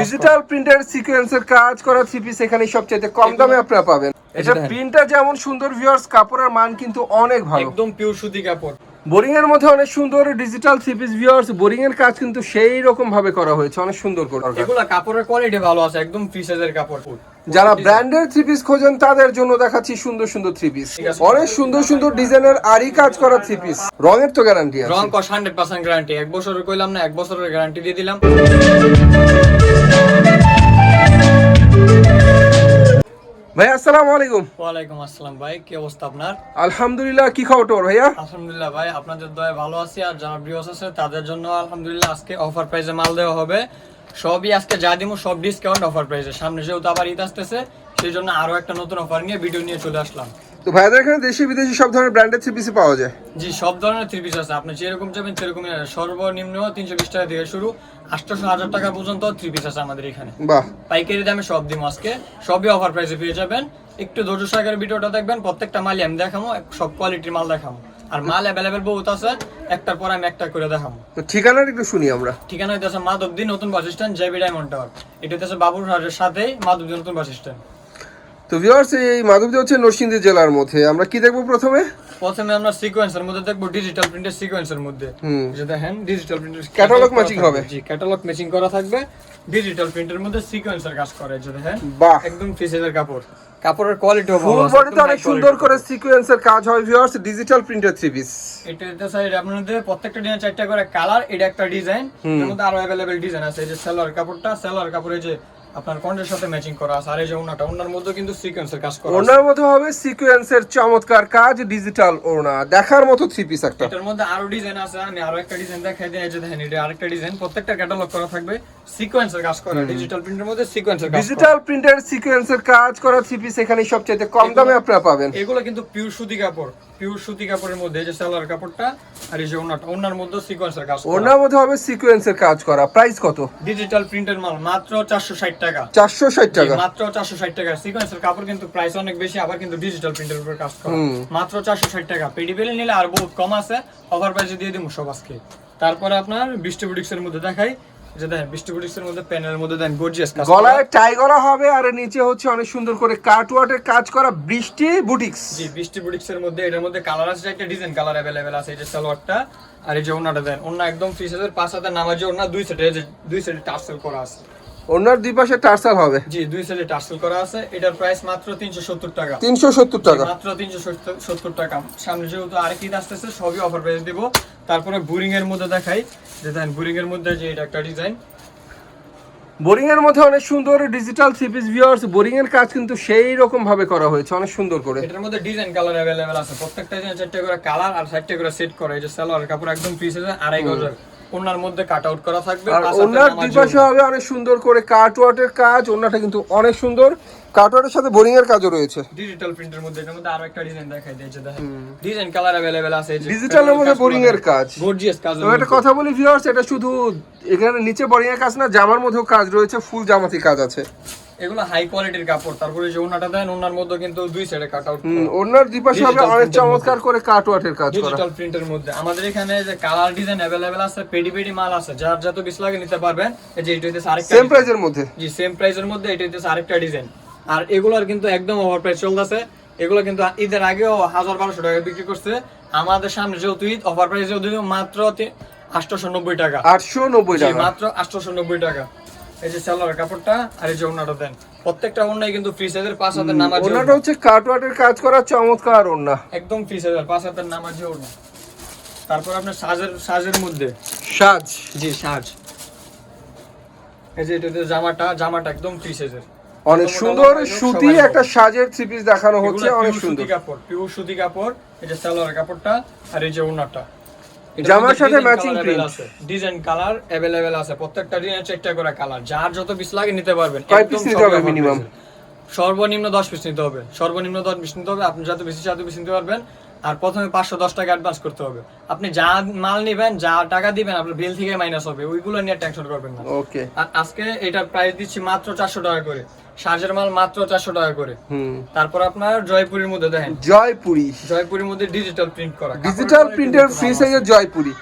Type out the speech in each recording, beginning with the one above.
Digital printer সিকোয়েন্সের কাজ করা থ্রি পিস এখানে সবচেয়ে কম দামে আপনারা পাবেন। এটা দেখেন। প্রিন্টার যেমন সুন্দর ভিউয়ার্স কাপড়ের মান কিন্তু অনেক ভালো। একদম পিওর সুতি কাপড়। বোরিং এর মধ্যে অনেক সুন্দর digital three piece viewers boring এর কাজ কিন্তু সেই রকম ভাবে করা হয়েছে অনেক সুন্দর করে এগুলা কাপড়ের কোয়ালিটি ভালো আছে একদম ফ্রি সাইজের কাপড়। যারা ব্র্যান্ডের থ্রি পিস খোঁজেন তাদের জন্য দেখাচ্ছি সুন্দর সুন্দর থ্রি পিস অনেক সুন্দর সুন্দর ডিজাইনের আরই কাজ করা থ্রি পিস রঙের তো গ্যারান্টি আছে। রং কস হান্ড্রেড পার্সেন্ট গ্যারান্টি এক বছরের কইলাম না এক বছরের গ্যারান্টি দিয়ে দিলাম। ভাই আসসালামু আলাইকুম। ওয়ালাইকুম আসসালাম ভাই কি অবস্থা আপনার? আলহামদুলিল্লাহ কি খবর তোর ভাইয়া? আলহামদুলিল্লাহ ভাই আপনাদের দয়া ভালো আছি আর যারা ব্রিয়স আছে তাদের জন্য আলহামদুলিল্লাহ আজকে অফার প্রাইসে মাল দেওয়া হবে। সবই আজকে যা দিব সব ডিসকাউন্ট অফার প্রাইসে সামনে যেহেতু আবার ঈদ আসতেছে সেই জন্য আরও একটা নতুন অফার নিয়ে ভিডিও নিয়ে চলে আসলাম। তো ভাইদের এখানে দেশি বিদেশি সব ধরনের ব্র্যান্ডের থ্রি পিস পাওয়া যায়? জি সব ধরনের থ্রি পিস আছে। আপনি যেরকম চাবেন সেরকমই। সর্বনিম্ন তিনশো বিশ টাকা থেকে শুরু। আটশোশো হাজার টাকা পর্যন্ত থ্রি পিস আছে আমাদের এখানে। বাহ। পাইকারি দামে সব দিব আজকে। সবই অফার প্রাইসে পেয়ে যাবেন। একটু ধৈর্য সহকারে ভিডিওটা দেখবেন। প্রত্যেকটা মালই আমি দেখাবো সব কোয়ালিটির মাল দেখাবো আর মাল অ্যাভেলেবেল বহুত আছে। একটার পর আমি একটা করে দেখাবো তো ঠিকানাটা একটু শুনি আমরা। ঠিকানা হইতেছে মাধবদী নতুন bus stand JB diamond tower. এটা হইতেছে বাবুরহাটের সাথেই মাধবদী নতুন বাস স্ট্যান্ড। তো ভিউয়ার্স এই মাধবদী হচ্ছে নরসিংদী জেলার মধ্যে আমরা কি দেখবো প্রথমে প্রথমে আমরা সিকোয়েন্সের মধ্যে দেখবো ডিজিটাল প্রিন্টের সিকোয়েন্সের মধ্যে হুম যে দেখেন ডিজিটাল প্রিন্টের Catalog matching হবে। জি ক্যাটালগ ম্যাচিং করা থাকবে ডিজিটাল প্রিন্টের মধ্যে সিকোয়েন্সের কাজ করে যে দেখেন বাহ একদম ফিসের কাপড় কাপড়ের কোয়ালিটিও ভালো ফুল আছে, বডিতে একদম অনেক high সুন্দর quality। করে সিকোয়েন্সের কাজ হয় viewers digital printer three piece এটা এটা সাইড আপনাদের প্রত্যেকটা ডিজাইন চারটা করে কালার এটা একটা ডিজাইন এর মধ্যে আরো अवेलेबल ডিজাইন আছে এই যে সেলোয়ার কাপড়টা সেলোয়ার কাপড়ে যে আপনার কন্টের সাথে ম্যাচিং করা আছে আর এই যে ওনাটা ওনার মধ্যে কিন্তু সিকোয়েন্সের কাজ করা ওনার মধ্যে হবে সিকোয়েন্সের চমৎকার কাজ ডিজিটাল ওনা দেখার মতো থ্রি পিস একটা। এটার মধ্যে আরও ডিজাইন আছে আমি আরও একটা ডিজাইন দেখাই দিই এই যে দেখেন এটা আরেকটা ডিজাইন প্রত্যেকটা ক্যাটালগ করা থাকবে। সিকোয়েন্সের কাজ করা ডিজিটাল প্রিন্টের মধ্যে সিকোয়েন্সের কাজ ডিজিটাল প্রিন্টার সিকোয়েন্সের কাজ করা থ্রি পিস এখানে সবচেয়ে কম দামে আপনারা পাবেন। এগুলো কিন্তু পিওর সুতি কাপড় পিওর সুতি কাপড়ের মধ্যে যে সেলোয়ার কাপড়টা আর এই যে ওনাটা ওনার মধ্যে সিকোয়েন্সের কাজ ওনার মধ্যে হবে সিকোয়েন্সের কাজ করা। প্রাইস কত? ডিজিটাল প্রিন্টের মাল মাত্র 460 টাকা। চারশো ষাট জি, টাকা। মাত্র 460 টাকা। সিকোয়েন্সের কাপড় কিন্তু প্রাইস অনেক বেশি আবার কিন্তু ডিজিটাল প্রিন্টের উপর কাজ করা। মাত্র 460 টাকা। পেডিবেল নিলে আর বহুত কম আছে। অফার প্রাইসে দিয়ে দিমু সব আজকে। তারপরে আপনার বৃষ্টি বুটিক্স এর মধ্যে দেখাই। যে দেখেন বৃষ্টি বুটিক্স এর মধ্যে প্যানেলের মধ্যে দেন গর্জিয়াস কাজ করা। গলায় টাই করা হবে আর নিচে হচ্ছে অনেক সুন্দর করে কাটওয়ার্টের কাজ করা বৃষ্টি বুটিক্স জি বৃষ্টি বুটিক্স এর মধ্যে এটার মধ্যে কালার আছে একটা ডিজাইন কালার अवेलेबल আছে এই যে সালোয়ারটা আর এই যে ওনাটা দেন ওনা একদম ফ্রি সাইজের পাঁচ হাতের নামাজ ওনা দুই সেটে এই যে দুই সেটে টার্সেল করা আছে ওনার দুই পাশে টার্সাল হবে। জি দুই সেটে টার্সেল করা আছে। এটার প্রাইস মাত্র 370 টাকা। তিনশো সত্তর টাকা। মাত্র তিনশো সত্তর টাকা। সামনে যেহেতু আরেক ঈদ আসতেছে সবই অফার প্রাইস দিব। তারপরে বুরিং এর মধ্যে দেখাই। যে দেখেন বুরিং এর মধ্যে যে এটা একটা ডিজাইন বোরিং এর মধ্যে অনেক সুন্দর digital three piece viewers boring এর কাজ কিন্তু সেই রকম ভাবে করা হয়েছে অনেক সুন্দর করে। এটার মধ্যে ডিজাইন কালার অ্যাভেলেবেল আছে। প্রত্যেকটা ডিজাইন চারটে করে কালার আর চারটে করে সেট করা। এই যে সালোয়ার কাপড় একদম ফ্রি সাইজে আড়াই গজের। ওনার মধ্যে কাট আউট করা থাকবে। আর ওনার দুই পাশে হবে অনেক সুন্দর করে কাটওয়ার্টের কাজ ওনাটা কিন্তু অনেক সুন্দর। কাটওয়ার্টের সাথে বোরিং এর কাজও রয়েছে। ডিজিটাল প্রিন্টের মধ্যে এর মধ্যে আরও একটা ডিজাইন দেখাই দিয়েছে দেখেন। ডিজাইন কালার अवेलेबल আছে ডিজিটাল এর মধ্যে বোরিং এর কাজ। গর্জিয়াস কাজ তো এটা কথা বলি ভিউয়ার্স এটা শুধু এখানে নিচে বোরিং এর কাজ না জামার মধ্যেও কাজ রয়েছে ফুল জামাতি কাজ আছে। এগুলো হাই কোয়ালিটির কাপড় তারপরে যে ওনাটা দেন ওনার মধ্যে কিন্তু দুই সাইডে কাট আউট হুম, ওনার দুই পাশে হবে Digital অনেক print এর চমৎকার করে কাটওয়ার্টের কাজ করা ডিজিটাল প্রিন্টের মধ্যে আমাদের এখানে যে কালার ডিজাইন अवेलेबल আছে পেডি পেডি মাল আছে যার যত বেশি লাগে নিতে পারবেন এই যে এটা হইতেছে আরেকটা সেম design। প্রাইসের মধ্যে জি সেম প্রাইসের মধ্যে এটা হইতেছে আরেকটা ডিজাইন আর এগুলোর কিন্তু একদম ওভার প্রাইস চলতেছে এগুলো কিন্তু ঈদের আগেও হাজার বারোশো টাকা বিক্রি করছে আমাদের সামনে যেহেতু ঈদ অফার প্রাইস যেহেতু মাত্র আটশোশো নব্বই টাকা আটশো নব্বই জি, টাকা মাত্র আটশোশো নব্বই টাকা এই যে সালোয়ার কাপড়টা আর এই যে ওনাটা দেন। প্রত্যেকটা ওনাই কিন্তু ফ্রি সাইজের পাঁচ হাতের নামাজ ওনাটা হচ্ছে কাজ করা চমৎকার ওনা একদম ফ্রি সাইজের পাঁচ হাতের নামাজ ওনা তারপর আপনার সাজের সাজের মধ্যে। সাজ। জি সাজ। এই যে এটা জামাটা জামাটা একদম ফ্রি সাইজের অনেক সুন্দর সুতি একটা সাজের থ্রি পিস দেখানো হচ্ছে অনেক সুন্দর। সুতি কাপড় পিওর সুতি কাপড়। এই যে সালোয়ার কাপড়টা আর এই যে ওনাটা জামার সাথে matching print। আছে ডিজাইন কালার अवेलेबल আছে প্রত্যেকটা ডিজাইন চারটা করে কালার যার যত পিস লাগে নিতে পারবেন কয় একদম piece নিতে সবই হবে offer minimum? price এ। সর্বনিম্ন 10 পিস নিতে হবে সর্বনিম্ন 10 পিস নিতে হবে আপনি যত বেশি চাইতে পিস নিতে পারবেন আর প্রথমে 510 টাকা অ্যাডভান্স করতে হবে। আপনি যা মাল নেবেন যা টাকা দিবেন আপনার বিল থেকে মাইনাস হবে। ওইগুলো নিয়ে টেনশন করবেন না। ওকে আর আজকে এটার প্রাইস দিচ্ছি মাত্র 400 টাকা করে। সাজের মাল মাত্র 400 টাকা করে। হুম। তারপর আপনার জয়পুরের মধ্যে দেখেন। জয়পুরি। জয়পুরের মধ্যে ডিজিটাল প্রিন্ট করা। ডিজিটাল প্রিন্টের ফ্রি সাইজের জয়পুরি।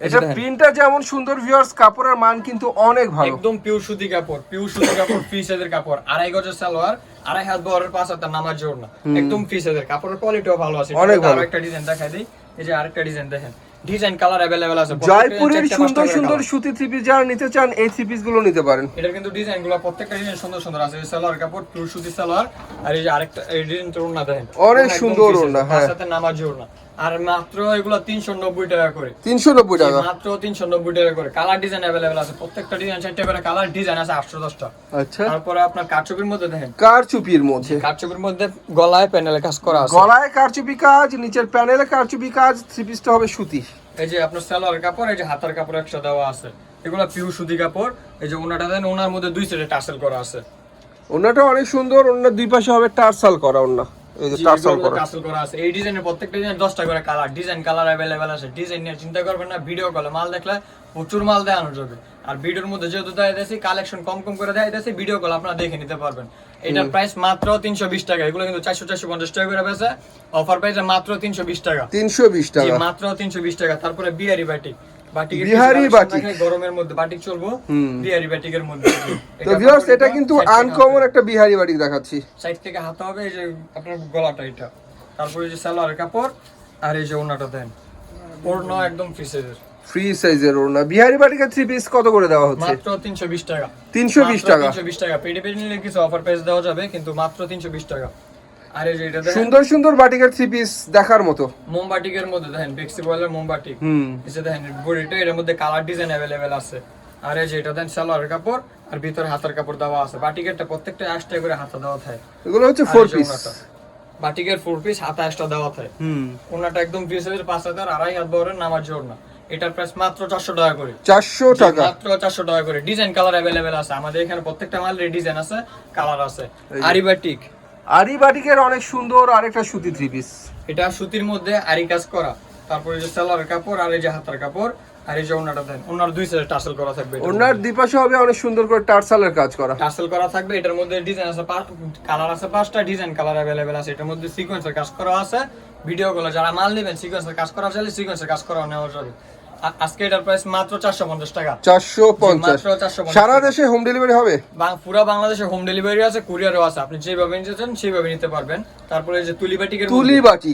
এটা দেখেন। প্রিন্টটা যেমন সুন্দর ভিউয়ার্স কাপড়ের মান কিন্তু অনেক ভালো একদম পিওর সুতি কাপড় পিওর সুতি কাপড় ফ্রি সাইজের কাপড় আড়াই গজের সালোয়ার আড়াই হাত বহরের পাঁচ হাতের নামার জোর না একদম ফ্রি সাইজের কাপড়ের কোয়ালিটিও ভালো আছে অনেক ভালো। আরো একটা ডিজাইন দেখাই দিই এই যে আরেকটা ডিজাইন দেখেন ডিজাইন কালার अवेलेबल আছে জয়পুরের প্রত্যেকটা সুন্দর চারটে সুন্দর colour। সুতি থ্রি পিস যারা নিতে চান এই থ্রি পিস গুলো নিতে পারেন এটার কিন্তু ডিজাইন গুলো প্রত্যেকটা ডিজাইন সুন্দর সুন্দর আছে এই সালোয়ার কাপড় পিওর সুতি সালোয়ার আর এই যে আরেকটা এই ডিজাইন তো ওড়না দেখেন অনেক ওড়না একদম সুন্দর free size, ওড়না, পাঁচ হ্যাঁ। হাতের নামার জোর না আর মাত্র এগুলো তিনশো নব্বই টাকা করে। তিনশো নব্বই টাকা? মাত্র তিনশো নব্বই টাকা করে। কালার ডিজাইন অ্যাভেলেবেল আছে। প্রত্যেকটা ডিজাইন চারটে করে কালার ডিজাইন আছে আটশো দশটা। আচ্ছা। তারপরে আপনার কারচুপির মধ্যে দেখেন। কার চুপির মধ্যে কারচুপির মধ্যে গলায় প্যানেলে কাজ করা আছে। গলায় কারচুপি কাজ নিচের প্যানেলে কারচুপি কাজ থ্রি পিসটা হবে সুতি। এই যে আপনার সালোয়ার কাপড় এই যে হাতার কাপড় একসাথে দেওয়া আছে। এগুলো পিউ সুতি কাপড়। এই যে ওনাটা দেন ওনার মধ্যে দুই সাইডে টাসেল করা আছে। ওনাটা অনেক সুন্দর ওনার দুই পাশে হবে টার্সাল করা ওনা। এই যে টার্সাল করা। টাসেল করা আছে। এই ডিজাইনের প্রত্যেকটা ডিজাইন দশটা করে কালার ডিজাইন কালার অ্যাভেলেবেল আছে। ডিজাইন নিয়ে চিন্তা করবেন না ভিডিও কলে মাল দেখলে প্রচুর মাল দেখানো যাবে। আর ভিডিওর মধ্যে যেহেতু দেয় দিয়েছি কালেকশন কম কম করে দেয় দিয়েছি ভিডিও কল আপনারা দেখে নিতে পারবেন। এটার প্রাইস মাত্র তিনশো বিশ টাকা। এগুলো কিন্তু চারশো চারশো পঞ্চাশ টাকা করে বেছে অফার প্রাইস মাত্র তিনশো বিশ টাকা। তিনশো বিশ জি, টাকা। মাত্র তিনশো বিশ টাকা। তারপরে বাটিক বাটিকের বিহারি বাটিক। গরমের মধ্যে বাটিক চলবো বিহারি বাটিকের মধ্যে। তো ভিউয়ার্স এটা কিন্তু আনকমন একটা বিহারি বাড়ি দেখাচ্ছি। সাইড থেকে হাতে হবে এই যে আপনার গলাটা এটা। তারপরে যে সালোয়ারের কাপড় আর এই যে ওনাটা দেন। ওড়না একদম ফ্রি সাইজের ফ্রি সাইজের ওনা বিহারি বাটিকে থ্রি পিস কত করে দেওয়া হচ্ছে? মাত্র তিনশো বিশ টাকা। তিনশো বিশ টাকা। তিনশো বিশ টাকা। পেডি পেডি নিলে কিছু অফার প্রাইস দেওয়া যাবে কিন্তু মাত্র তিনশো বিশ টাকা। আর এটা দেখেন। সুন্দর সুন্দর বাটিকের থ্রি পিস দেখার মতো। মোমবাটিকের মধ্যে দেখেন বেক্সি বয়েলের মোমবাটিক হুম। এই দেখেন বডিটা এর মধ্যে কালার ডিজাইন অ্যাভেলেবেল আছে। আর এই যে এটা দেন সালোয়ারের কাপড় আর ভিতরে হাতার কাপড় দেওয়া আছে। বাটিকেরটা প্রত্যেকটা আশটা করে হাতা দেওয়া থাকে। এগুলো হচ্ছে ফোর পিস বাটিকের ফোর পিস হাতা আশটা দেওয়া থাকে। হুম। ওনাটা একদম সাইজের পাঁচ হাজার আড়াই হাত বহরের নামার না। এটার প্রাইস মাত্র চারশো টাকা করে। চারশো টাকা। মাত্র চারশো টাকা করে। ডিজাইন কালার অ্যাভেলেবেল আছে। আমাদের এখানে প্রত্যেকটা মালের ডিজাইন আছে কালার আছে। আরিবাটিক আরি বাটিকের অনেক সুন্দর আরেকটা সুতি থ্রি পিস এটা সুতির মধ্যে আরি কাজ করা। তারপরে যে সালোয়ার কাপড় আর এই যে হাতার কাপড় আর এই যে ওনাটা দেন ওনার দুই সাইডে টাসেল করা থাকবে ওনার হবে অনেক সুন্দর করে টার্সালের কাজ করা। টাসেল করা থাকবে এটার মধ্যে ডিজাইন আছে কালার আছে পাঁচটা ডিজাইন কালার অ্যাভেলেবেল আছে। এটার মধ্যে সিকোয়েন্সের কাজ করা আছে। ভিডিও গুলো যারা মাল নেবেন সিকোয়েন্সের কাজ করা চাইলে সিকোয়েন্সের কাজ করা নেওয়া যাবে। আজকে এটার প্রাইস মাত্র চারশো পঞ্চাশ টাকা। চারশো পঞ্চাশ। 450 সারা দেশে হোম ডেলিভারি হবে? পুরা বাংলাদেশে হোম ডেলিভারি আছে কুরিয়ারও আছে। আপনি যেভাবে নিতে চান সেইভাবে নিতে পারবেন। তারপরে যে তুলিবাটিকের তুলি মধ্যে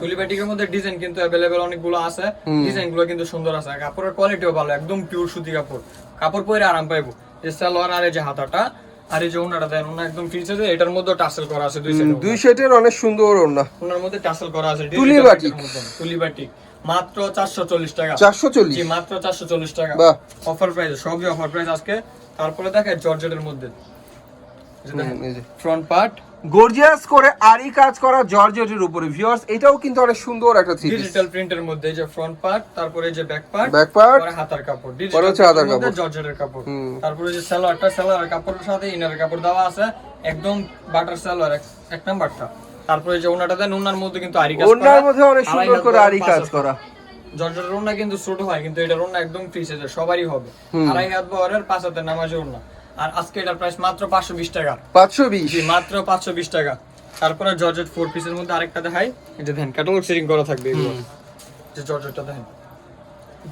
তুলিবাটিকের মধ্যে ডিজাইন কিন্তু অ্যাভেলেবেল অনেকগুলো আছে। ডিজাইনগুলো কিন্তু সুন্দর আছে। কাপড়ের কোয়ালিটিও ভালো একদম পিওর সুতি কাপড়। কাপড় পরে আরাম পাইবো। যে সালোয়ার আর এই যে হাতাটা আর এই যে ওনাটা দেন ওনা একদম ফ্রি সাইজে এটার মধ্যে টাসেল করা আছে দুই সাইডে দুই সেটের অনেক সুন্দর ওনা ওনার মধ্যে টাসেল করা আছে তুলি digital মাত্র চারশো চল্লিশ টাকা। চারশো চল্লিশ? জি মাত্র চারশো চল্লিশ টাকা। বাহ। অফার প্রাইস সবই অফার প্রাইস আজকে। তারপরে দেখে জর্জেটের মধ্যে। ফ্রন্ট পার্ট গর্জিয়াস করে আরি কাজ করা জর্জেটের উপরে ভিউয়ার্স এটাও কিন্তু অনেক সুন্দর একটা থ্রি ডিজিটাল প্রিন্টের মধ্যে যে ফ্রন্ট পার্ট তারপরে যে ব্যাক পার্ট ব্যাক পার্ট পরে হাতার কাপড়। ডিজিটাল হচ্ছে হাতার কাপড়। জর্জেটের কাপড়। তারপরে যে সালোয়ারটা সালোয়ারের কাপড়ের সাথে ইনারের কাপড় দেওয়া আছে। একদম বাটার সালোয়ার এক নাম্বারটা তারপরে যে ওনাটা দেন ওনার মধ্যে কিন্তু আরি কাজ ওনার মধ্যে অনেক সুন্দর করে আরি কাজ করা। জর্জর ওড়না কিন্তু ছোট হয় কিন্তু এটা ওড়না একদম ফ্রি সাইজের সবারই হবে। আড়াই হাত বহরের পাঁচ হাতের নামাজ ওড়না। আর আজকে এটার প্রাইস মাত্র পাঁচশো বিশ টাকা। পাঁচশো বিশ? মাত্র পাঁচশো বিশ টাকা। তারপরে জর্জেট ফোর পিসের মধ্যে আরেকটা দেখাই। এটা দেখেন ক্যাটালগ সেটিং করা থাকবে এগুলো। যে জর্জেটটা দেখেন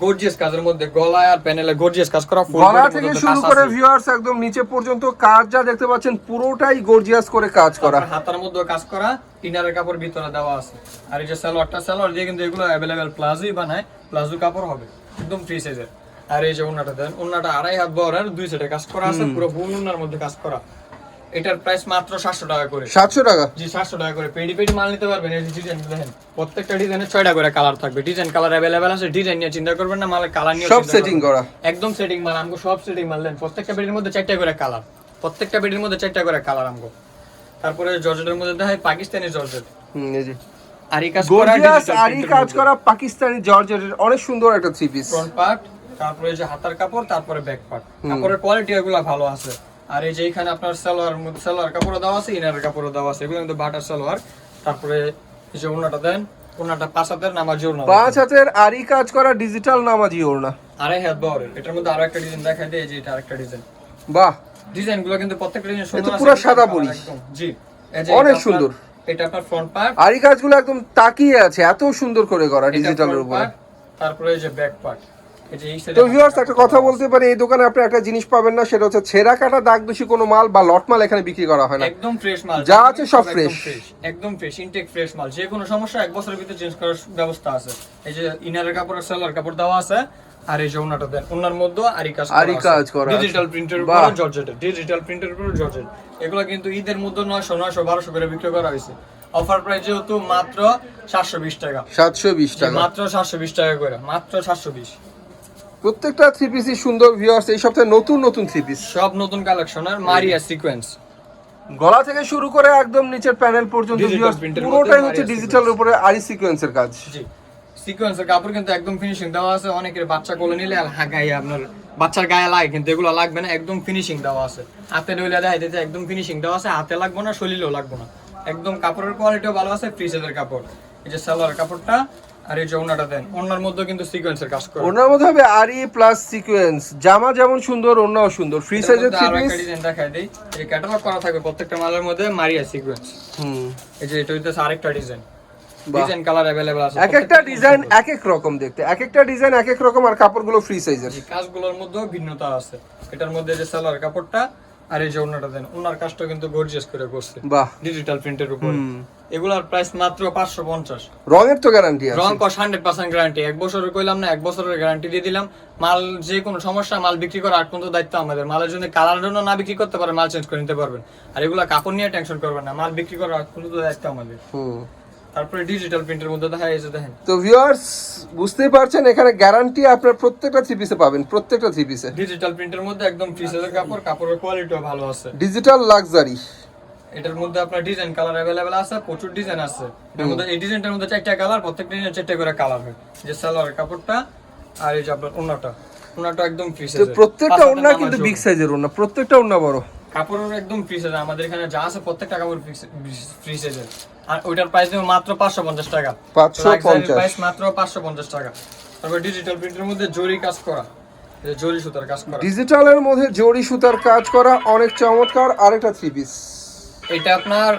গর্জিয়াস কাজের মধ্যে গলায় আর প্যানেলে গর্জিয়াস কাজ করা গলা থেকে শুরু করে ভিউয়ার্স একদম নিচে পর্যন্ত কাজ যা দেখতে পাচ্ছেন পুরোটাই গর্জিয়াস করে কাজ করা। হাতার মধ্যে কাজ করা ইনারের কাপড় ভিতরে দেওয়া আছে। আর এই যে সালোয়ারটা সালোয়ার দিয়ে কিন্তু এগুলো অ্যাভেলেবেল প্লাজোই বানায় প্লাজো কাপড় হবে একদম ফ্রি সাইজের আর এই যে ওনাটা দেন ওনাটা আড়াই হাত বড় আর দুই সাইডে কাজ করা আছে পুরো ফুল ওনার মধ্যে কাজ করা। এটার প্রাইস মাত্র সাতশো টাকা করে। সাতশো টাকা? জি সাতশো টাকা করে। পেডি পেডি মাল নিতে পারবেন এই ডিজাইন দেখেন প্রত্যেকটা ডিজাইনের ছয়টা করে কালার থাকবে। ডিজাইন কালার অ্যাভেলেবেল আছে ডিজাইন নিয়ে চিন্তা করবেন না কালার নিয়ে সব সেটিং করা। একদম সেটিং মাল আমগো সব সেটিং মাল দেন। প্রত্যেকটা বেডির মধ্যে করে কালার প্রত্যেকটা বেডির মধ্যে করে কালার আমগো। তারপরে জর্জেটের মধ্যে দেখায় পাকিস্তানি জর্জেট। হুম, এই যে। আরি কাজ করা আরি কাজ করা পাকিস্তানি জর্জেটের অনেক সুন্দর একটা থ্রি পিস ফ্রন্ট পার্ট তারপরে যে হাতার কাপড় তারপরে ব্যাক পার্ট কাপড়ের কোয়ালিটি এগুলো ভালো আছে। আর এই যে এখানে আপনার সালোয়ার মধ্যে সালোয়ার কাপড়ও দেওয়া আছে ইনারের কাপড়ও দেওয়া আছে। এগুলো কিন্তু বাটার সালোয়ার। তারপরে এই যে ওনাটা দেন ওনাটা পাঁচ হাতের নামার জোর পাঁচ হাতের আরি কাজ করা ডিজিটাল নামাজি ওড়না। আড়াই হাত বহরের। এটার মধ্যে আরও একটা ডিজাইন দেখা দেয় যে এটা আরেকটা ডিজাইন বাহ! ডিজাইনগুলো কিন্তু প্রত্যেকটা ডিজাইন সুন্দর আছে পুরো সাদা পরি। জি। অনেক সুন্দর। এটা আপনার ফ্রন্ট পার্ট আরি কাজগুলো একদম তাকিয়ে আছে এত সুন্দর করে করা ডিজিটালের উপরে। তারপরে এই যে ব্যাক পার্ট তো ভিউয়ার্স একটা কথা বলতে পারি এই দোকানে আপনি একটা জিনিস পাবেন না সেটা হচ্ছে ছেঁড়া কাটা দাগ বেশি কোনো মাল বা লট মাল এখানে বিক্রি করা হয় না। একদম ফ্রেশ মাল যা আছে সব fresh। একদম ফ্রেশ ইনটেক ফ্রেশ মাল। যে কোনো সমস্যা এক বছরের ভিতরে চেঞ্জ করার ব্যবস্থা আছে। এই যে ইনারের কাপড় সেলার কাপড় দেওয়া আছে আর এই দেন ওনার মধ্যে আরি কাজ আরি কাজ করা ডিজিটাল প্রিন্টের। উপর জর্জেট ডিজিটাল প্রিন্টের উপর জর্জেট। এগুলো কিন্তু ঈদের মধ্যে নয়শো নয়শো বারোশো করে বিক্রি করা হয়েছে। অফার প্রাইস যেহেতু মাত্র সাতশো বিশ টাকা। সাতশো বিশ টাকা। মাত্র সাতশো বিশ টাকা করে মাত্র সাতশো বিশ। প্রত্যেকটা থ্রি পিসই সুন্দর ভিউয়ার্স এই সপ্তাহে নতুন নতুন থ্রি পিস সব নতুন কালেকশনের মারিয়া সিকোয়েন্স গলা থেকে শুরু করে একদম নিচের প্যানেল পর্যন্ত এর পুরোটাই হচ্ছে ডিজিটালের উপরে আরি সিকোয়েন্সের কাজ। জি। সিকোয়েন্সের কাপড় কিন্তু একদম ফিনিশিং দেওয়া আছে। অনেকের বাচ্চা কোলে নিলে আর হা- গায়ে আপনার বাচ্চার গায়ে লাগে। কিন্তু এগুলো লাগবে না একদম ফিনিশিং দেওয়া আছে। হাতে ডইলে দেখা দিতে একদম ফিনিশিং দেওয়া আছে। হাতে লাগবে না শরীরেও লাগবে না। একদম কাপড়ের কোয়ালিটিও ভালো আছে ফ্রি সাইজের কাপড়। এই যে সালোয়ার কাপড়টা আর এই যে ওনাটা দেন ওনার মধ্যে কিন্তু সিকোয়েন্সের কাজ করে ওনার মধ্যে হবে আরি প্লাস সিকোয়েন্স জামা যেমন সুন্দর ওনাও সুন্দর ফ্রি এটার সাইজের মধ্যে থ্রি আরো পিস একটা ডিজাইন দেখাই দিই এই ক্যাটালগ করা থাকবে প্রত্যেকটা মালের মধ্যে মারিয়া সিকোয়েন্স হুম এই যে এটা হইতেছে আরেকটা ডিজাইন বাহ। ডিজাইন কালার अवेलेबल আছে এক একটা ডিজাইন এক এক রকম দেখতে এক একটা ডিজাইন এক এক রকম আর কাপড়গুলো ফ্রি সাইজের জি কাজগুলোর মধ্যেও ভিন্নতা আছে এটার মধ্যে যে সালোয়ার কাপড়টা আর এই যে ওনাটা দেন ওনার কাজটা কিন্তু গর্জিয়াস করে করছে। বাহ। ডিজিটাল প্রিন্টের উপর। এগুলার প্রাইস মাত্র পাঁচশো পঞ্চাশ। রঙের তো গ্যারান্টি আছে। রং কস হান্ড্রেড পার্সেন্ট গ্যারান্টি এক বছরের কইলাম না এক বছরের গ্যারান্টি দিয়ে দিলাম। মাল যে কোনো সমস্যা মাল বিক্রি করার আগ পর্যন্ত দায়িত্ব আমাদের। মালের জন্য কালার জন্য না বিক্রি করতে পারে মাল চেঞ্জ করে নিতে পারবেন। আর এগুলা কাপড় নিয়ে টেনশন করবেন না মাল বিক্রি করার আট পর্যন্ত দায়িত্ব আমাদের। হুম। তারপরে ডিজিটাল প্রিন্টের মধ্যে দেখা যাচ্ছে দেখেন। তো ভিউয়ার্স বুঝতেই পারছেন এখানে গ্যারান্টি আপনার প্রত্যেকটা থ্রি পিসে পাবেন প্রত্যেকটা থ্রি পিসে ডিজিটাল প্রিন্টের মধ্যে একদম ফ্রি সাইজের কাপড় কাপড়ের কোয়ালিটিও ভালো আছে। ডিজিটাল লাক্সারি এটার মধ্যে আপনার ডিজাইন কালার অ্যাভেলেবেল আছে প্রচুর ডিজাইন আছে। এর মধ্যে এই ডিজাইনটার মধ্যে চারটা কালার প্রত্যেকটা ডিজাইন চারটা করে কালার হয়। যে সালোয়ার কাপড়টা আর এই যে আপনার ওন্নাটা। ওন্নাটা একদম ফ্রি প্রত্যেকটা ওড়না কিন্তু বিগ সাইজের ওড়না প্রত্যেকটা ওড়না বড়। কাপড়ের একদম ফ্রি সাইজের আমাদের এখানে যা আছে প্রত্যেকটা কাপড় ফ্রি সাইজের আর ওইটার প্রাইস দেবো মাত্র পাঁচশো পঞ্চাশ টাকা। 550 প্রাইস মাত্র পাঁচশো পঞ্চাশ টাকা। তারপর ডিজিটাল প্রিন্টের মধ্যে জরি কাজ করা। জরি সুতার কাজ করা। ডিজিটালের মধ্যে জরি সুতার কাজ করা অনেক চমৎকার। আরেকটা থ্রি পিস এটা আপনার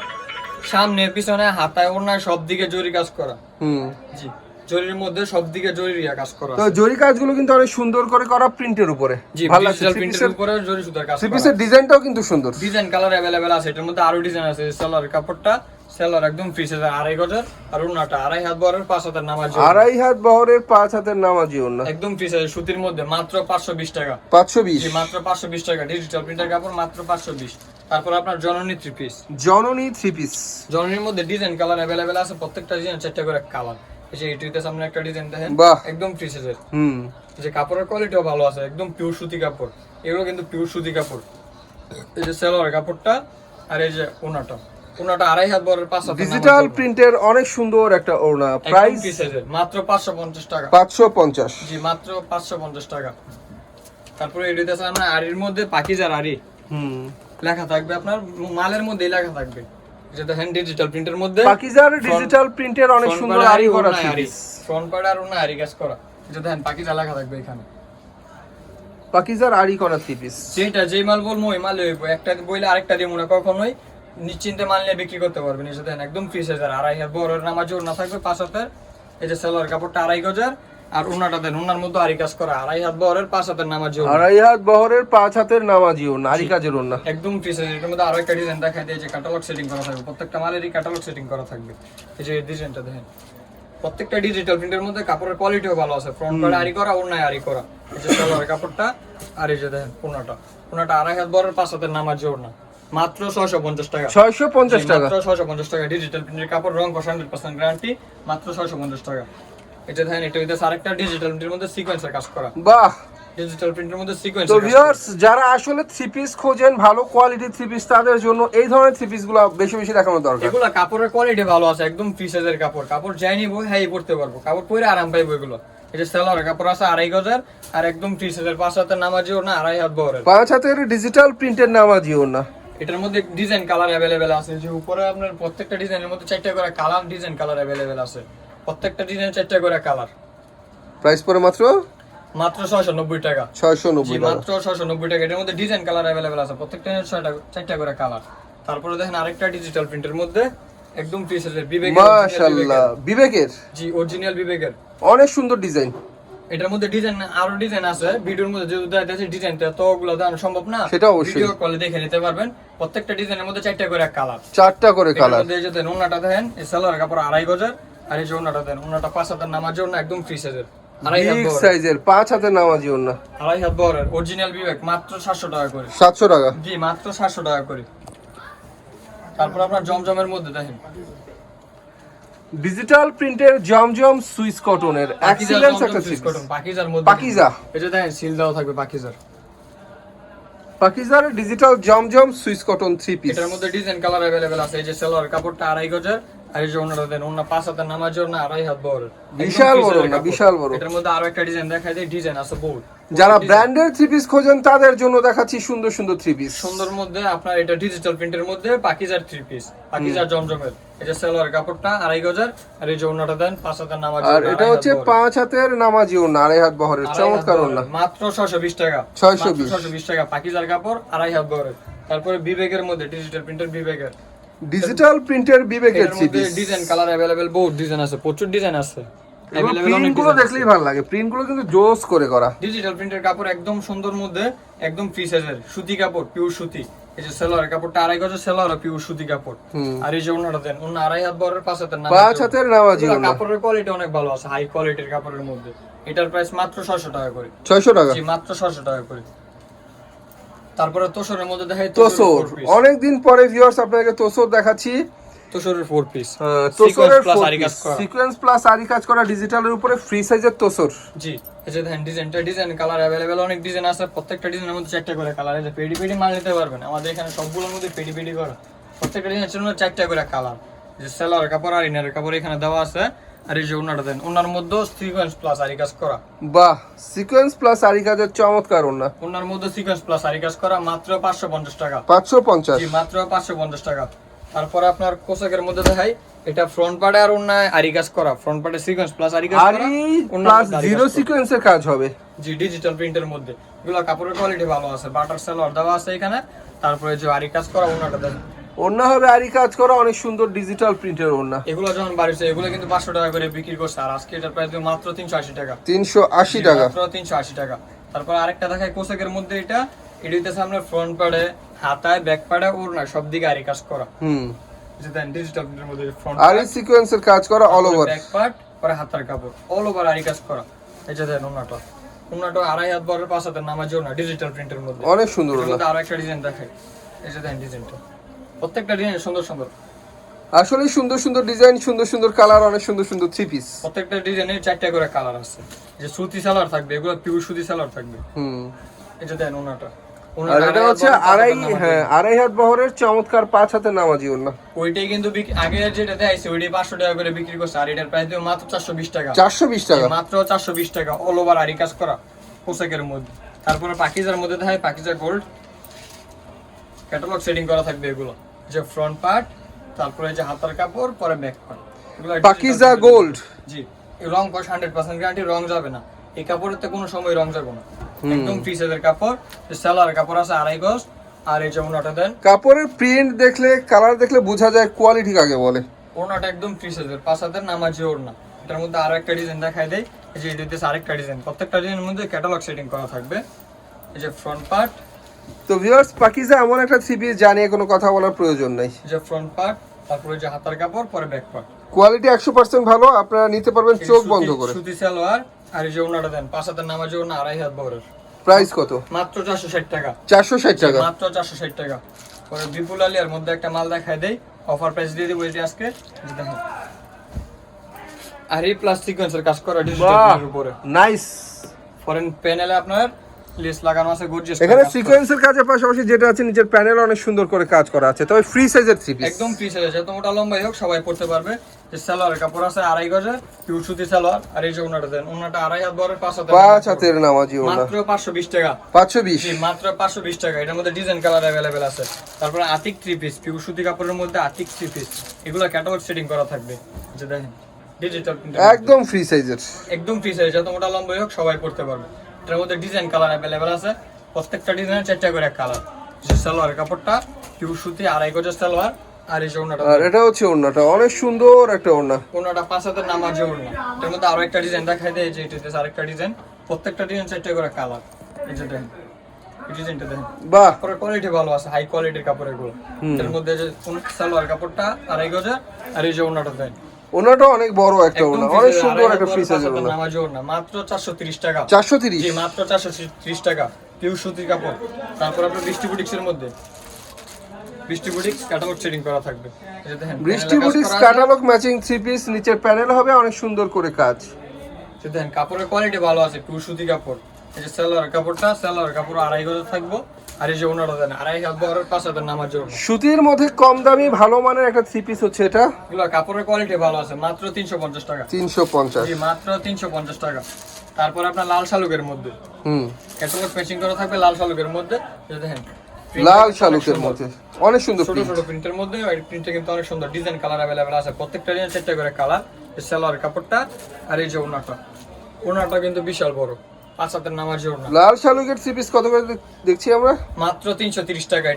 সামনে পিছনে হাতায় ওড়নায় সব দিকে জরি কাজ করা। হুম। জি। জরির মধ্যে সব দিকে জরিরিয়া কাজ করা তো জরি কাজগুলো কিন্তু অনেক সুন্দর করে করা প্রিন্টের উপরে জি ভালো লাগছে ডিজিটাল থ্রি প্রিন্টের পিসের উপরে জরি সুতার কাজ থ্রি করা পিসের ডিজাইনটাও কিন্তু সুন্দর ডিজাইন কালার अवेलेबल আছে এটার মধ্যে আরো ডিজাইন আছে সেলার কাপড়টা সেলার একদম ফ্রি সাইজ আড়াই গজের আর ওনাটা আড়াই হাত বড়ের পাঁচ হাতের নামাজ আড়াই হাত বহরের পাঁচ হাতের নামাজি ওড়না একদম ফ্রি সাইজ সুতির মধ্যে মাত্র পাঁচশো বিশ টাকা পাঁচশো বিশ জি মাত্র পাঁচশো বিশ টাকা ডিজিটাল প্রিন্টার কাপড় মাত্র পাঁচশো বিশ তারপর আপনার Janani three piece Janani three piece জননীর মধ্যে ডিজাইন কালার অ্যাভেলেবেল আছে প্রত্যেকটা ডিজাইন চারটা করে কালার এই যে সামনে একটা ডিজাইন দেখেন একদম ফ্রি সাইজের হুম। যে কাপড়ের কোয়ালিটিও ভালো আছে একদম পিওর সুতি কাপড়। এগুলো কিন্তু পিওর সুতি কাপড়। এই যে সেলোয়ার কাপড়টা আর এই যে ওনাটা। ওনাটা আড়াই হাত পাঁচ ডিজিটাল প্রিন্টের অনেক সুন্দর একটা ওড়না। প্রাইস মাত্র পাঁচশো পঞ্চাশ টাকা। পাঁচশো পঞ্চাশ। জি মাত্র পাঁচশো পঞ্চাশ টাকা। তারপরে এটিতে আছে আপনার আড়ির মধ্যে পাকিজার আড়ি। হুম। লেখা থাকবে আপনার মালের মধ্যেই লেখা থাকবে। দেখেন ডিজিটাল প্রিন্টের মধ্যে। পাকিজার ডিজিটাল প্রিন্টের অনেক সুন্দর আরি করা পিস ফ্রন্ট পার্ট আর ওনা আরি কাজ করা। যে দেখেন পাকিজা লেখা থাকবে এখানে। পাকিজার আরি করা থ্রি পিস যেটা যেই মাল বলব ওই মাল একটা বইলে আরেকটা দিয়ে মনে কখনোই নিশ্চিন্তে মাল নিয়ে বিক্রি করতে পারবেন। যে দেখেন একদম ফ্রি সাইজের আড়াই হাজার বড় নামাজ না থাকবে পাঁচ হাতের। এই যে সেলোয়ার কাপড়টা আড়াই গজার। আর ওনাটা দেন ওনার মধ্যে আরি কাজ করা আড়াই হাত বড়ের পাঁচ হাতের নামাজ আড়াই হাত বহরের পাঁচ হাতের নামাজি ওড়না আরি কাজের ওড়না একদম এটার মধ্যে আরও একটা ডিজাইন দেখাই দিয়ে যে ক্যাটালগ সেটিং করা থাকবে প্রত্যেকটা মালেরই ক্যাটালগ সেটিং করা থাকবে। এই যে ডিজাইনটা দেখেন প্রত্যেকটা ডিজিটাল প্রিন্টের মধ্যে কাপড়ের কোয়ালিটিও ভালো আছে ফ্রন্ট পার্ট আরি করা ওনায় আরি করা। এই যে সালোয়ার কাপড়টা আর এই যে দেখেন কোনাটা কোনাটা আড়াই হাত বড়ের পাঁচ হাতের নামার জোর না মাত্র ছয়শো পঞ্চাশ টাকা। ছয়শো পঞ্চাশ টাকা। মাত্র টাকা ডিজিটাল প্রিন্টের কাপড় রং কষ হান্ড্রেড পার্সেন্ট গ্যারান্টি মাত্র ছয়শো পঞ্চাশ টাকা। এটা দেখেন এটা হইতেছে আরেকটা ডিজিটাল প্রিন্টের মধ্যে সিকোয়েন্সের কাজ করা। বাহ! ডিজিটাল প্রিন্টের মধ্যে তো ভিউয়ার্স যারা আসলে থ্রি পিস খোঁজেন ভালো কোয়ালিটির থ্রি পিস তাদের জন্য এই ধরনের থ্রি পিসগুলো বেশি বেশি দেখানো দরকার। এগুলা কাপড়ের কোয়ালিটি ভালো আছে একদম ফ্রি সাইজের কাপড়। কাপড় যাই নিব হ্যাঁ পড়তে পারব। কাপড় পরে আরাম পাইবো এগুলো। যে সেলার কাপড় আছে আড়াই গজার আর একদম ফ্রি সাইজের পাঁচ হাতের নামাজিও না আড়াই হাত পাঁচ হাতের ডিজিটাল প্রিন্টের নামাজি ওড়না এটার মধ্যে ডিজাইন কালার অ্যাভেলেবেল আছে যে উপরে আপনার প্রত্যেকটা ডিজাইনের মধ্যে চারটা করে কালার ডিজাইন কালার অ্যাভেলেবেল আছে। প্রত্যেকটা ডিজাইন চারটা করে কালার। প্রাইস পরে মাত্র? মাত্র ছয়শো নব্বই টাকা। ছয়শো জি নব্বই টাকা মাত্র ছয়শো নব্বই টাকা। এটার মধ্যে ডিজাইন কালার অ্যাভেলেবেল আছে। প্রত্যেকটা ছয়টা চারটা করে কালার। তারপরে দেখেন আরেকটা ডিজিটাল প্রিন্টের মধ্যে একদম ফ্রি সাইজের বিবেক মাশাআল্লাহ। বিবেকের। জি অরিজিনাল বিবেকের। অনেক সুন্দর ডিজাইন। এটার মধ্যে ডিজাইন আরও ডিজাইন আছে। ভিডিওর মধ্যে যেহেতু দেখাচ্ছে ডিজাইন তো ওগুলো দেখানো সম্ভব না। সেটা অবশ্যই। ভিডিও কলে দেখে নিতে পারবেন। প্রত্যেকটা ডিজাইনের মধ্যে চারটা করে কালার। চারটা করে কালার। এই যে দেন ওনাটা দেখেন এই সালোয়ার কাপড় আড়াই গজের। আর এই যে ওনাটা দেন ওনাটা পাঁচ হাতের নামার জন্য একদম ফ্রি সাইজের আড়াই হাত বিগ বহরের। সাইজের পাঁচ হাতের নামাজি ওনা আড়াই হাত বহরের অরিজিনাল বিবেক মাত্র সাতশো টাকা করে সাতশো টাকা জি মাত্র সাতশো টাকা করে তারপর আপনার জমজমের মধ্যে দেখেন ডিজিটাল প্রিন্টের জমজম সুইস কটনের পাকিজার এক্সিলেন্স জমজম একটা সুইচ থ্রি কটন পাকিজার মধ্যে পাকিজা। এই যে দেখেন সিল দেওয়া থাকবে পাকিজার পাকিজার ডিজিটাল জমজম সুইস কটন থ্রি পিস এটার মধ্যে ডিজাইন কালার अवेलेबल আছে এই যে সালোয়ার কাপড়টা আড়াই গজের আর এই যে ওনাটা দেন ওনা পাঁচ হাতের নামার জন্য আড়াই হাত বড়। বিশাল বড় না, বিশাল বড়। এটার মধ্যে আরও একটা ডিজাইন দেখাই দেয় ডিজাইন আছে বহুত যারা ব্র্যান্ডের থ্রি পিস খোঁজেন তাদের জন্য দেখাচ্ছি সুন্দর সুন্দর থ্রি পিস সুন্দর মধ্যে আপনার এটা ডিজিটাল প্রিন্টের মধ্যে পাকিজার থ্রি পিস পাকিজার জমজমের। যে সালোয়ার কাপড়টা আড়াই গজের আর এই যে ওনাটা দেন পাঁচ হাতের নামার আর এটা হচ্ছে। পাঁচ হাতের নামাজি ওনা আড়াই হাত বহরের চমৎকার। ওনা। মাত্র ছয়শো বিশ টাকা। 620 ছয়শো বিশ টাকা পাকিজার কাপড় আড়াই হাত বড় তারপরে বিবেকের মধ্যে ডিজিটাল প্রিন্টের বিবেকের। ডিজিটাল প্রিন্টের বিবেকের ডিজাইন কালার অ্যাভেলেবেল বহুত ডিজাইন আছে প্রচুর ডিজাইন আছে। Available প্রিন্টগুলো দেখলেই ভালো লাগে। প্রিন্টগুলো কিন্তু জোস করে করা। ডিজিটাল প্রিন্টের কাপড় একদম সুন্দর মধ্যে একদম ফ্রি সাইজের সুতি কাপড় পিওর সুতি। এই যে সেলোয়ার কাপড়টা আড়াই গজের সেলোয়ার পিওর সুতি কাপড়। আর এই যে ওনাটা দেন ওনা আড়াই হাত বড়ের পাঁচ হাতের পাঁচ হাতের নামাজি কাপড়ের কোয়ালিটি অনেক ভালো আছে হাই কোয়ালিটির কাপড়ের মধ্যে। এটার প্রাইস মাত্র ছয়শো টাকা করে। ছয়শো টাকা। জি মাত্র ছয়শো টাকা করে। তারপরে তোষরের মধ্যে দেখাই তোসর অনেকদিন পরে ভিউয়ার্স আপনাকে তোসর দেখাচ্ছি। তোষরের ফোর পিস তোসরের সিকোয়েন্স প্লাস আরি কাজ করা। ডিজিটালের উপরে ফ্রি সাইজের তোসর জি এই যে দেখেন ডিজাইনটা ডিজাইন কালার অ্যাভেলেবেল অনেক ডিজাইন আছে প্রত্যেকটা ডিজাইনের মধ্যে চারটা করে কালার আছে পেডি পেডি মাল নিতে পারবেন। আমাদের এখানে সবগুলোর মধ্যে পেডি পেডি করা। প্রত্যেকটা ডিজাইনের জন্য চারটা করে কালার যে সেলার কাপড় আর ইনারের কাপড় এখানে দেওয়া আছে। আর এই যে ওনাটা দেন ওনার মধ্যে সিকোয়েন্স প্লাস আরি কাজ করা। বাহ সিকোয়েন্স প্লাস আরি কাজের চমৎকার ওনা ওনার মধ্যে সিকোয়েন্স প্লাস আরি কাজ করা মাত্র পাঁচশো পঞ্চাশ টাকা। পাঁচশো পঞ্চাশ। জি মাত্র পাঁচশো পঞ্চাশ টাকা। তারপরে আপনার কোসাকের মধ্যে দেখাই এটা ফ্রন্ট পার্টে আর অন্যায় আরি কাজ করা। ফ্রন্ট পার্টে সিকোয়েন্স প্লাস আরি কাজ করা প্লাস জিরো সিকোয়েন্সের কাজ হবে। জি ডিজিটাল প্রিন্টের মধ্যে। এগুলো কাপড়ের কোয়ালিটি ভালো আছে বাটার সেলোয়ার দেওয়া আছে এখানে। তারপরে যে আরি কাজ করা ওনাটা দেন। ওনা হবে আরি কাজ করা অনেক সুন্দর ডিজিটাল প্রিন্টের ওনা এগুলো যখন বাড়িছে এগুলো কিন্তু পাঁচশো টাকা করে বিক্রি করছে। আর আজকে এটার প্রাইস মাত্র তিনশো আশি টাকা। তিনশো আশি টাকা। মাত্র তিনশো আশি টাকা। তারপর আরেকটা দেখায় কোসাকের মধ্যে এটা। এটা হইতেছে আপনার ফ্রন্ট পাড়ে হাতায় ব্যাক পাড়ে ওড়না সব দিকে আরি কাজ করা। হুম। যে দেন ডিজিটাল প্রিন্টের মধ্যে ফ্রন্ট আরি সিকোয়েন্সের কাজ করা অল ওভার ব্যাক পার্ট পরে হাতার কাপড়। অল ওভার আরি কাজ করা। এই যে দেন ওনাটা ওনাটা আড়াই হাত বড় পাঁচ হাতের নামার জন্য ডিজিটাল প্রিন্টের মধ্যে। অনেক সুন্দর এটার ওনা মধ্যে আরও একটা ডিজাইন দেখাই এই যে দেখেন ডিজাইনটা প্রত্যেকটা ডিজাইন সুন্দর সুন্দর। আসলে সুন্দর সুন্দর ডিজাইন সুন্দর সুন্দর কালার অনেক সুন্দর সুন্দর থ্রি পিস প্রত্যেকটা ডিজাইনের চারটা করে কালার আছে। যে সুতি সালোয়ার থাকবে এগুলো পিওর সুতি সালোয়ার থাকবে। হুম। যে দেন ওনাটা। আর এটা হচ্ছে আড়াই হ্যাঁ আড়াই হাত বহরের চমৎকার পাঁচ হাতে নামাজি ওনা ওইটাই কিন্তু আগে যেটা দেখাইছে ওইটাই পাঁচশো টাকা করে বিক্রি করছে। আর এটার প্রাইস দিয়ে মাত্র চারশো বিশ টাকা। চারশো বিশ টাকা? মাত্র চারশো বিশ টাকা অল ওভার আরি কাজ করা পোশাকের মধ্যে। তারপরে পাকিজার মধ্যে দেখায় পাকিজা গোল্ড ক্যাটালগ সেটিং করা থাকবে এগুলো। যে ফ্রন্ট পার্ট তারপরে যে হাতার কাপড় পরে ব্যাক পার্ট পাকিজা গোল্ড জি রং কষ হান্ড্রেড পার্সেন্ট গ্যারান্টি রং যাবে না। এই কাপড়ের তো কোনো সময় রং যাবে না। একদম ফ্রি সাইজের কাপড় সেলার কাপড় আছে আড়াই গজ আর এই যে ওনাটা দেন। কাপড়ের প্রিন্ট দেখলে কালার দেখলে বোঝা যায় কোয়ালিটি কাকে বলে। ওড়নাটা একদম ফ্রি সাইজের পাঁচ হাতের নামাজি ওড়না। এটার মধ্যে আরও একটা ডিজাইন দেখাই দেয় এই যে এটাতে আরেকটা ডিজাইন প্রত্যেকটা ডিজাইনের মধ্যে ক্যাটালগ সেটিং করা থাকবে। এই যে ফ্রন্ট পার্ট তো ভিউয়ার্স পাকিজা এমন একটা থ্রি পিস জানিয়ে কোনো কথা বলার প্রয়োজন নাই। যে ফ্রন্ট পার্ট তারপরে যে হাতার কাপড় পরে ব্যাক পার্ট কোয়ালিটি একশো পার্সেন্ট ভালো আপনারা নিতে পারবেন চোখ বন্ধ করে। সুতি সালোয়ার আর এই যে ওড়নাটা দেন পাঁচ হাতের নামাজি ওড়না আড়াই হাত বড়ের প্রাইস কত? মাত্র চারশো ষাট টাকা। চারশো ষাট টাকা। মাত্র চারশো ষাট টাকা। পরে বিপুল আলিয়ার মধ্যে একটা মাল দেখায় দেয় অফার প্রাইস দিয়ে দেবো এটি আজকে। এই আর এই প্লাস্টিক কাজ করা ডিজিটাল উপরে। নাইস ফরেন প্যানেলে আপনার লেস লাগানো আছে গর্জিয়াস এখানে সিকোয়েন্সের কাজের পাশাপাশি যেটা আছে নিচের প্যানেল অনেক সুন্দর করে কাজ করা আছে। তবে ফ্রি সাইজের থ্রি পিস একদম ফ্রি সাইজ যত মোটা লম্বাই হোক সবাই পড়তে পারবে। যে সালোয়ারের কাপড় আছে আড়াই গজে পিউর সুতি সালোয়ার। আর এই যে ওনাটা দেন ওনাটা আড়াই হাত বড় পাঁচ হাত পাঁচ হাতের নামাজি ওনা। মাত্র পাঁচশো বিশ টাকা। পাঁচশো বিশ। জি মাত্র পাঁচশো বিশ টাকা। এটার মধ্যে ডিজাইন কালার অ্যাভেলেবেল আছে। তারপরে আতিক থ্রি পিস পিউর সুতি কাপড়ের মধ্যে আতিক থ্রি পিস এগুলো ক্যাটালগ সেটিং করা থাকবে। যে দেখেন ডিজিটাল একদম ফ্রি সাইজের একদম ফ্রি সাইজ যত মোটা লম্বাই হোক সবাই পড়তে পারবে। এটার মধ্যে ডিজাইন কালার অ্যাভেলেবেল আছে। প্রত্যেকটা ডিজাইনের চারটা করে কালার যে সালোয়ার কাপড়টা পিউর সুতি আড়াই গজের সালোয়ার আর এই যে ওনাটা আর এটা হচ্ছে ওড়নাটা। অনেক সুন্দর একটা ওড়না। ওনাটা পাঁচ হাতের নামাজ ওড়না। এটার মধ্যে আরও একটা ডিজাইন দেখাই দেয় যে এটাতে আরেকটা ডিজাইন প্রত্যেকটা ডিজাইন চারটে করে কালার এই যে দেখেন ডিজাইনটা দেখেন। বাহ। কাপড়ের কোয়ালিটি ভালো আছে হাই কোয়ালিটির কাপড় এগুলো এর মধ্যে যে সালোয়ার কাপড়টা আড়াই গজে আর এই যে ওনাটা দেন ওড়নাটা অনেক বড় একটা free অনেক সুন্দর একটা ফ্রি সাইজের ওড়না মাত্র চারশো তিরিশ টাকা। চারশো তিরিশ? জি মাত্র চারশো ত্রিশ টাকা। পিউ সুতির কাপড়। তারপর আপনার বৃষ্টি বুটিক্স মধ্যে। বৃষ্টি বুটিক্স ক্যাটালগ সেটিং করা থাকবে। Boutiques catalogue matching three piece নিচের প্যানেল হবে অনেক সুন্দর করে কাজ। দেখেন কাপড়ের কোয়ালিটি ভালো আছে পিউ সুতি কাপড়। এই যে সালোয়ার কাপড়টা সালোয়ার কাপড় আড়াই গজ থাকব। আর এই যে ওনাটা দেন আড়াই হাত বড় পাঁচ হাতের নামার জন্য সুতির মধ্যে কম দামি ভালো মানের একটা থ্রি পিস হচ্ছে এটা। এগুলো কাপড়ের কোয়ালিটি ভালো আছে মাত্র তিনশো পঞ্চাশ টাকা। তিনশো পঞ্চাশ। জি মাত্র তিনশো পঞ্চাশ টাকা। তারপর আপনার লাল শালুকের মধ্যে। হুম। ক্যাটালগ পেচিং করা থাকবে লাল শালুকের মধ্যে। দেখেন লাল শালুকের মধ্যে। অনেক সুন্দর ছোট ছোট প্রিন্টের মধ্যে ওই প্রিন্টে কিন্তু অনেক সুন্দর ডিজাইন কালার অ্যাভেলেবেল আছে। প্রত্যেকটা ডিজাইন চারটা করে কালার সালোয়ার কাপড়টা আর এই যে ওনাটা। ওনাটা কিন্তু বিশাল বড়। পাঁচ হাতের নামার যে ওনা লাল শালুকের থ্রি পিস কত করে দেখছি আমরা? মাত্র তিনশো তিরিশ টাকা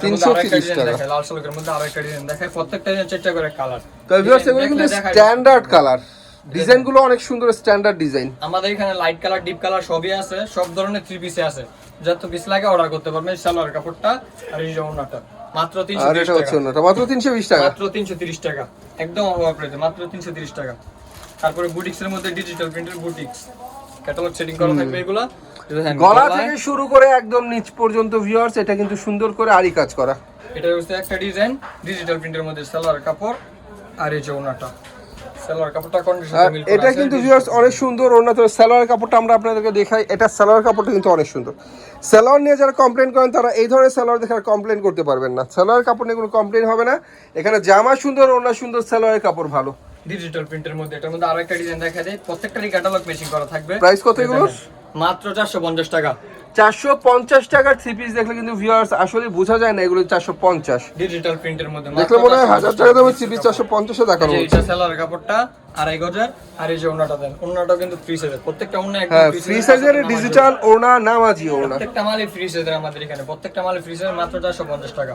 টাকা। লাল শালুকের মধ্যে আরেকটা ডিজাইন দেখায় প্রত্যেকটা ডিজাইন চারটা করে কালার তো ভিউয়ার্স এগুলো কিন্তু স্ট্যান্ডার্ড কালার ডিজাইনগুলো অনেক সুন্দর স্ট্যান্ডার্ড ডিজাইন আমাদের এখানে লাইট কালার ডিপ কালার সবই আছে সব ধরনের থ্রি পিসে আছে। যত পিস লাগে অর্ডার করতে পারবেন সালোয়ার কাপড়টা আর এই মাত্র তিনশো আর হচ্ছে টাকা। ওনাটা মাত্র তিনশো বিশ টাকা। মাত্র টাকা। একদম মাত্র তিনশো তিরিশ টাকা। তারপরে বুটিক্স এর মধ্যে ডিজিটাল প্রিন্টের বুটিক্স ক্যাটালগ সেটিং করা থাকবে এগুলা। গলা থেকে শুরু করে একদম নিচ পর্যন্ত ভিউয়ার্স এটা কিন্তু সুন্দর করে আরি কাজ করা। এটা হচ্ছে একটা ডিজাইন ডিজিটাল প্রিন্টের মধ্যে সালোয়ার কাপড় আর এই যে ওনাটা। সালোয়ার কাপড়টা কন্ডিশন আর এটা কিন্তু ভিউয়ার্স অনেক সুন্দর ওড়না তো সালোয়ার কাপড়টা আমরা আপনাদেরকে দেখাই। এটা সালোয়ার কাপড়টা কিন্তু অনেক সুন্দর। সালোয়ার নিয়ে যারা কমপ্লেন করেন তারা এই ধরনের সালোয়ার দেখে কমপ্লেন করতে পারবেন না। সালোয়ার কাপড় নিয়ে কোনো কমপ্লেন হবে না। এখানে জামা সুন্দর ওড়না সুন্দর সালোয়ারের কাপড় ভালো। ডিজিটাল প্রিন্টের মধ্যে এটার মধ্যে আরও একটা ডিজাইন দেখা যায়। প্রত্যেকটারই ক্যাটালগ মেশিং করা থাকবে। Price কত এগুলোর? মাত্র চারশো পঞ্চাশ টাকা। চারশো পঞ্চাশ টাকার থ্রি পিস দেখলে কিন্তু ভিউয়ার্স আসলে বোঝা যায় না এগুলো চারশো পঞ্চাশ। ডিজিটাল প্রিন্টের মধ্যে দেখলে মনে হয় হাজার টাকা দামের থ্রি পিস চারশো পঞ্চাশে দেখানো এটা সালোয়ার কাপড়টা আড়াই গজার আর এই যে ওনাটা দেন ওনাটাও কিন্তু ফ্রি সাইজের প্রত্যেকটা ওনা হ্যাঁ ফ্রি সাইজের ডিজিটাল নামাজি ওড়না। প্রত্যেকটা ফ্রি সাইজের আমাদের এখানে। প্রত্যেকটা মালই ফ্রি সাইজের মাত্র চারশো পঞ্চাশ টাকা।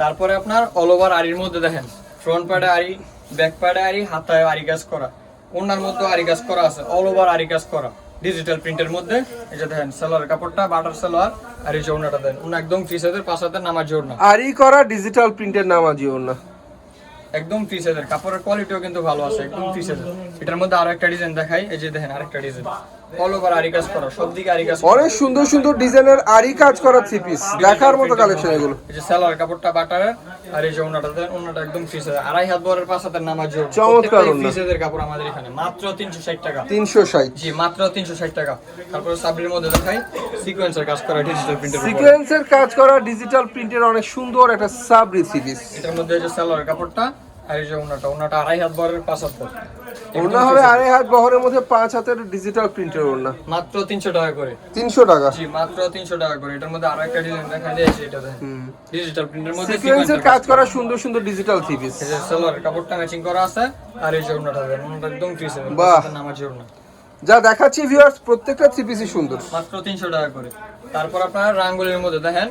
তারপরে আপনার অল ওভার আরির মধ্যে দেখেন। ফ্রন্ট প্যাডে আরি ব্যাক প্যাডে আরি হাতায় আরি কাজ করা। ওনার মধ্যে আরি কাজ করা আছে অল ওভার আরি কাজ করা। ডিজিটাল প্রিন্টের মধ্যে এই যে দেখেন সেলোয়ার কাপড়টা বাটার সালোয়ার আর এই যে ওনাটা দেন ওনা একদম ফ্রি সাইজের পাঁচ হাতের নামাজি ওড়না আরি করা ডিজিটাল প্রিন্টের নামাজি ওড়না। একদম ফ্রি সাইজের কাপড়ের কোয়ালিটিও কিন্তু ভালো আছে একদম ফ্রি সাইজের এটার মধ্যে আরও একটা ডিজাইন দেখাই এই যে দেখেন আরেকটা ডিজাইন অল ওভার আরি কাজ করা সব দিকে আরি কাজ অনেক সুন্দর সুন্দর ডিজাইনের আরি কাজ করা থ্রি পিস দেখার মতো কালেকশন এগুলো। এই যে সালোয়ার কাপড়টা বাটারের আর এই যে ওনাটা দেন ওনাটা একদম ফ্রি সাইজ আড়াই হাত বরের পাঁচ হাতের নামার জোর চমৎকার ফ্রি সাইজের কাপড় আমাদের এখানে। মাত্র টাকা। জি মাত্র তারপরে সাবরির মধ্যে দেখাই সিকোয়েন্সের কাজ করা ডিজিটাল প্রিন্টের সিকোয়েন্সের কাজ করা ডিজিটাল প্রিন্টের অনেক সুন্দর একটা সাবরি পিস এটার মধ্যে যে সালোয়ার কাপড়টা আর এই যে ওনাটা ওনাটা আড়াই হাত বরের পাঁচ হাত বর ওড়না হবে আড়াই হাত বহরের মধ্যে পাঁচ হাতের ডিজিটাল প্রিন্টের ওড়না মাত্র তিনশো টাকা করে। তিনশো টাকা? জি মাত্র তিনশো টাকা করে। এটার মধ্যে আরও একটা ডিজাইন দেখা যায় এটা ডিজিটাল প্রিন্টের মধ্যে সিকোয়েন্সের কাজ করা সুন্দর সুন্দর ডিজিটাল থ্রি পিস সালোয়ার কাপড়টা ম্যাচিং করা আছে আর এই যে একদম ফ্রি সেভেন জন্য যা দেখাচ্ছি ভিউয়ার্স প্রত্যেকটা থ্রি পিসই সুন্দর। মাত্র তিনশো টাকা করে। তারপর আপনার রাঙ্গুলির মধ্যে দেখেন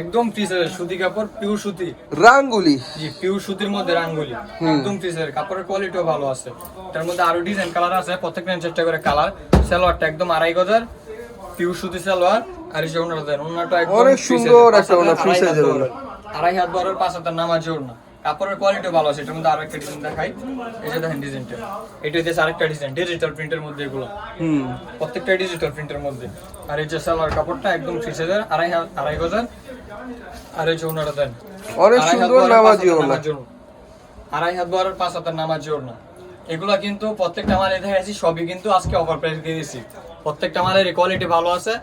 একদম ফ্রি সেভেন সুতি কাপড় পিওর সুতি। রাঙ্গুলি। জি পিওর সুতির মধ্যে রাঙ্গুলি। একদম ফ্রি সেভেন কাপড়ের কোয়ালিটিও ভালো আছে। তার মধ্যে আরও ডিজাইন কালার আছে প্রত্যেকটা চেষ্টা করে কালার সালোয়ারটা একদম আড়াই গজার। পিওর সুতি সালোয়ার আর এই যে ওনাটা দেন ওনাটা একদম অনেক সুন্দর একটা পাঁচ free হাতের আড়াই হাত বড়। পাঁচ হাতের নামাজ ওড়না। কাপড়ের কোয়ালিটি ভালো আছে এটার মধ্যে আরও একটা ডিজাইন দেখাই। এই যে দেখেন ডিজাইনটা এটা হচ্ছে আরেকটা ডিজাইন ডিজিটাল প্রিন্টের মধ্যে এগুলো। হুম। প্রত্যেকটা ডিজিটাল প্রিন্টের মধ্যে। আর এই যে সালোয়ার কাপড়টা একদম ফ্রি সাইজের আড়াই আড়াই গজার আর এই যে ওনাটা দেন অনেক সুন্দর নামাজি ওড়না। আড়াই হাত বড় পাঁচ হাতের নামাজ ওড়না। এগুলা কিন্তু প্রত্যেকটা মালে দেখাচ্ছি সবই কিন্তু আজকে অফার প্রাইস দিয়ে দিচ্ছি প্রত্যেকটা মালের কোয়ালিটি ভালো আছে।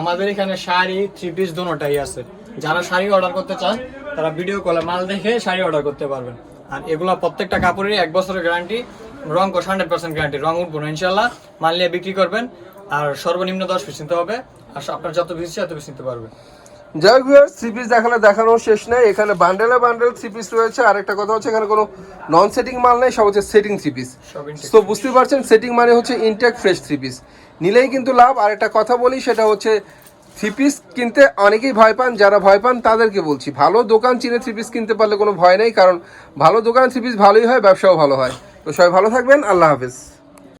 আমাদের এখানে শাড়ি থ্রি পিস দুটোটাই আছে। যারা শাড়ি অর্ডার করতে চান তারা ভিডিও কলে মাল দেখে শাড়ি অর্ডার করতে পারবেন। আর এগুলো প্রত্যেকটা কাপড়েরই এক বছরের গ্যারান্টি রং কোর্স হান্ড্রেড পার্সেন্ট গ্যারান্টি রং উঠবো না ইনশাল্লাহ মাল নিয়ে বিক্রি করবেন আর সর্বনিম্ন দশ পিস নিতে হবে। আর আপনার যত পিস তত পিস নিতে পারবেন। যাই ভিউয়ার্স থ্রি পিস দেখালে দেখানোর শেষ নেই। এখানে বান্ডেলে বান্ডেল থ্রি পিস রয়েছে। আর একটা কথা হচ্ছে এখানে কোনো নন সেটিং মাল নেই সব হচ্ছে সেটিং থ্রি পিস তো বুঝতে পারছেন সেটিং মানে হচ্ছে ইনটেক ফ্রেশ থ্রি পিস নিলেই কিন্তু লাভ। আর একটা কথা বলি সেটা হচ্ছে থ্রি পিস কিনতে অনেকেই ভয় পান, যারা ভয় পান তাদেরকে বলছি। ভালো দোকান চিনে থ্রি পিস কিনতে পারলে কোনো ভয় নেই, কারণ ভালো দোকান থ্রি পিস ভালোই হয়, ব্যবসাও ভালো হয়। তো সবাই ভালো থাকবেন, আল্লাহ হাফিজ।